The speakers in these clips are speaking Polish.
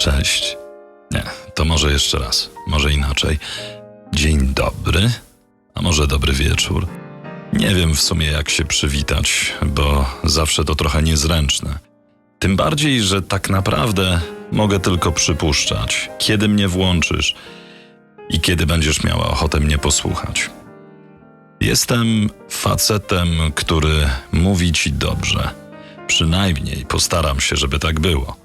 Cześć. Nie, to może jeszcze raz, może inaczej. Dzień dobry, a może dobry wieczór. Nie wiem w sumie jak się przywitać, bo zawsze to trochę niezręczne. Tym bardziej, że tak naprawdę mogę tylko przypuszczać, kiedy mnie włączysz i kiedy będziesz miała ochotę mnie posłuchać. Jestem facetem, który mówi ci dobrze. Przynajmniej postaram się, żeby tak było.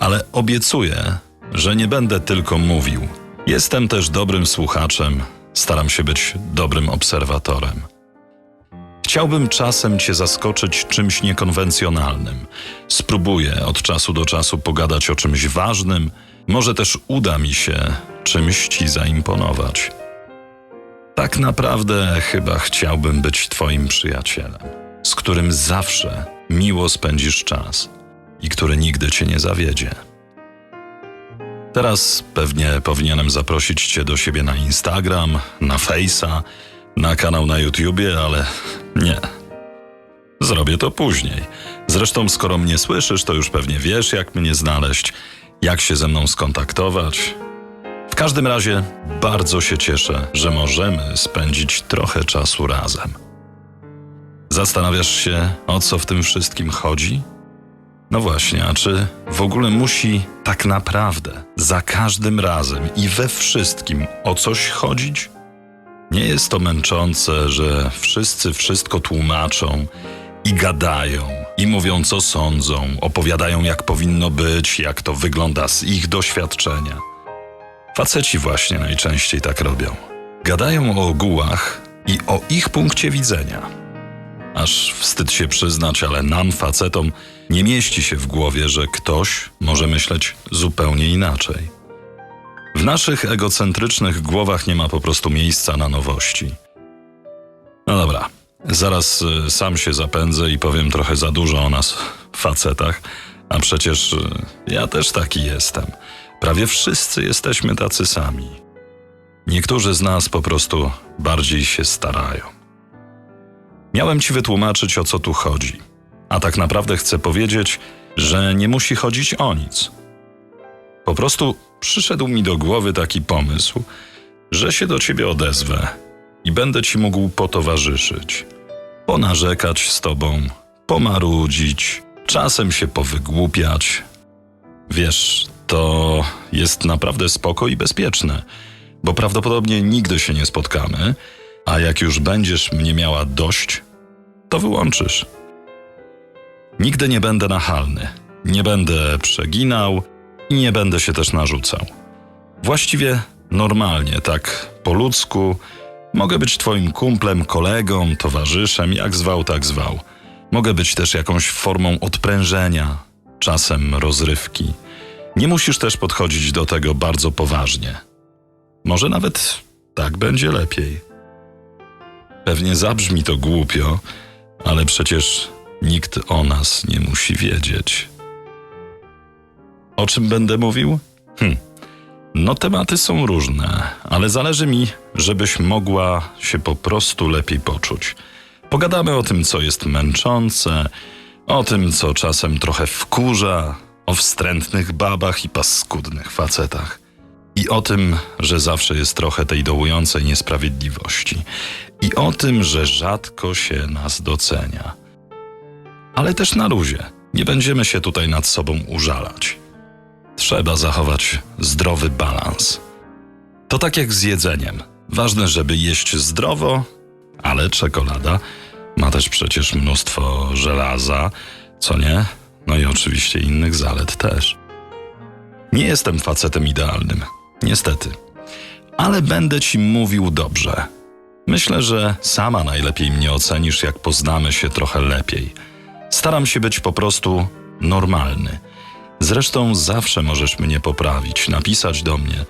Ale obiecuję, że nie będę tylko mówił. Jestem też dobrym słuchaczem, staram się być dobrym obserwatorem. Chciałbym czasem Cię zaskoczyć czymś niekonwencjonalnym. Spróbuję od czasu do czasu pogadać o czymś ważnym, może też uda mi się czymś Ci zaimponować. Tak naprawdę chyba chciałbym być Twoim przyjacielem, z którym zawsze miło spędzisz czas i który nigdy Cię nie zawiedzie. Teraz pewnie powinienem zaprosić Cię do siebie na Instagram, na Face'a, na kanał na YouTubie, ale nie. Zrobię to później. Zresztą, skoro mnie słyszysz, to już pewnie wiesz, jak mnie znaleźć, jak się ze mną skontaktować. W każdym razie bardzo się cieszę, że możemy spędzić trochę czasu razem. Zastanawiasz się, o co w tym wszystkim chodzi? No właśnie, a czy w ogóle musi tak naprawdę za każdym razem i we wszystkim o coś chodzić? Nie jest to męczące, że wszyscy wszystko tłumaczą i gadają, i mówią co sądzą, opowiadają jak powinno być, jak to wygląda z ich doświadczenia. Faceci właśnie najczęściej tak robią. Gadają o ogółach i o ich punkcie widzenia. Aż wstyd się przyznać, ale nam, facetom, nie mieści się w głowie, że ktoś może myśleć zupełnie inaczej. W naszych egocentrycznych głowach nie ma po prostu miejsca na nowości. No dobra, zaraz y, sam się zapędzę i powiem trochę za dużo o nas, facetach, a przecież y, ja też taki jestem. Prawie wszyscy jesteśmy tacy sami. Niektórzy z nas po prostu bardziej się starają. Miałem ci wytłumaczyć, o co tu chodzi. A tak naprawdę chcę powiedzieć, że nie musi chodzić o nic. Po prostu przyszedł mi do głowy taki pomysł, że się do ciebie odezwę i będę ci mógł potowarzyszyć. Ponarzekać z tobą, pomarudzić, czasem się powygłupiać. Wiesz, to jest naprawdę spoko i bezpieczne, bo prawdopodobnie nigdy się nie spotkamy, a jak już będziesz mnie miała dość, to wyłączysz. Nigdy nie będę nachalny, nie będę przeginał i nie będę się też narzucał. Właściwie normalnie, tak po ludzku, mogę być twoim kumplem, kolegą, towarzyszem, jak zwał, tak zwał. Mogę być też jakąś formą odprężenia, czasem rozrywki. Nie musisz też podchodzić do tego bardzo poważnie. Może nawet tak będzie lepiej. Pewnie zabrzmi to głupio, ale przecież nikt o nas nie musi wiedzieć. O czym będę mówił? Hm. No, tematy są różne, ale zależy mi, żebyś mogła się po prostu lepiej poczuć. Pogadamy o tym, co jest męczące, o tym, co czasem trochę wkurza, o wstrętnych babach i paskudnych facetach. I o tym, że zawsze jest trochę tej dołującej niesprawiedliwości. I o tym, że rzadko się nas docenia. Ale też na luzie. Nie będziemy się tutaj nad sobą użalać. Trzeba zachować zdrowy balans. To tak jak z jedzeniem. Ważne, żeby jeść zdrowo, ale czekolada ma też przecież mnóstwo żelaza, co nie? No i oczywiście innych zalet też. Nie jestem facetem idealnym, niestety. Ale będę ci mówił dobrze. Myślę, że sama najlepiej mnie ocenisz, jak poznamy się trochę lepiej. Staram się być po prostu normalny. Zresztą zawsze możesz mnie poprawić, napisać do mnie,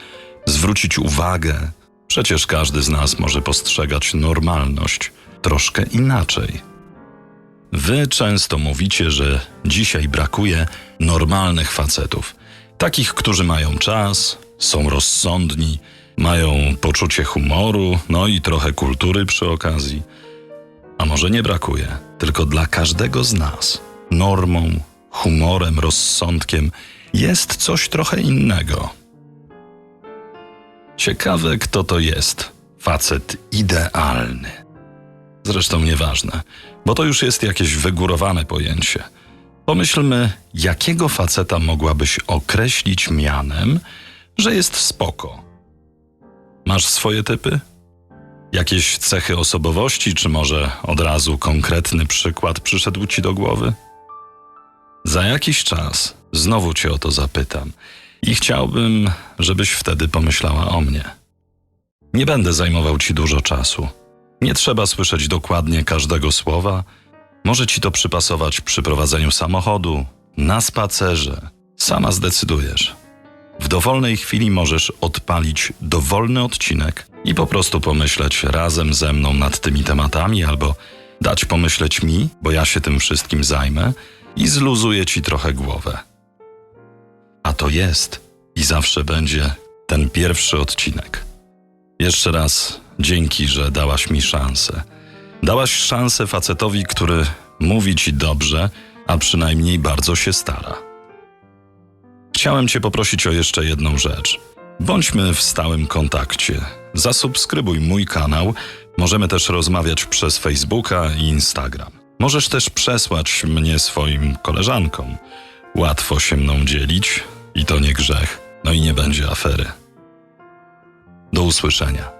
zwrócić uwagę. Przecież każdy z nas może postrzegać normalność troszkę inaczej. Wy często mówicie, że dzisiaj brakuje normalnych facetów. Takich, którzy mają czas, są rozsądni, mają poczucie humoru, no i trochę kultury przy okazji. A może nie brakuje, tylko dla każdego z nas normą, humorem, rozsądkiem jest coś trochę innego. Ciekawe, kto to jest. Facet idealny. Zresztą nieważne, bo to już jest jakieś wygórowane pojęcie. Pomyślmy, jakiego faceta mogłabyś określić mianem, że jest spoko. Masz swoje typy? Jakieś cechy osobowości, czy może od razu konkretny przykład przyszedł ci do głowy? Za jakiś czas znowu cię o to zapytam i chciałbym, żebyś wtedy pomyślała o mnie. Nie będę zajmował ci dużo czasu. Nie trzeba słyszeć dokładnie każdego słowa. Może ci to przypasować przy prowadzeniu samochodu, na spacerze. Sama zdecydujesz. W dowolnej chwili możesz odpalić dowolny odcinek i po prostu pomyśleć razem ze mną nad tymi tematami, albo dać pomyśleć mi, bo ja się tym wszystkim zajmę i zluzuję ci trochę głowę. A to jest i zawsze będzie ten pierwszy odcinek. Jeszcze raz dzięki, że dałaś mi szansę. Dałaś szansę facetowi, który mówi ci dobrze, a przynajmniej bardzo się stara. Chciałem Cię poprosić o jeszcze jedną rzecz. Bądźmy w stałym kontakcie. Zasubskrybuj mój kanał. Możemy też rozmawiać przez Facebooka i Instagram. Możesz też przesłać mnie swoim koleżankom. Łatwo się mną dzielić i to nie grzech. No i nie będzie afery. Do usłyszenia.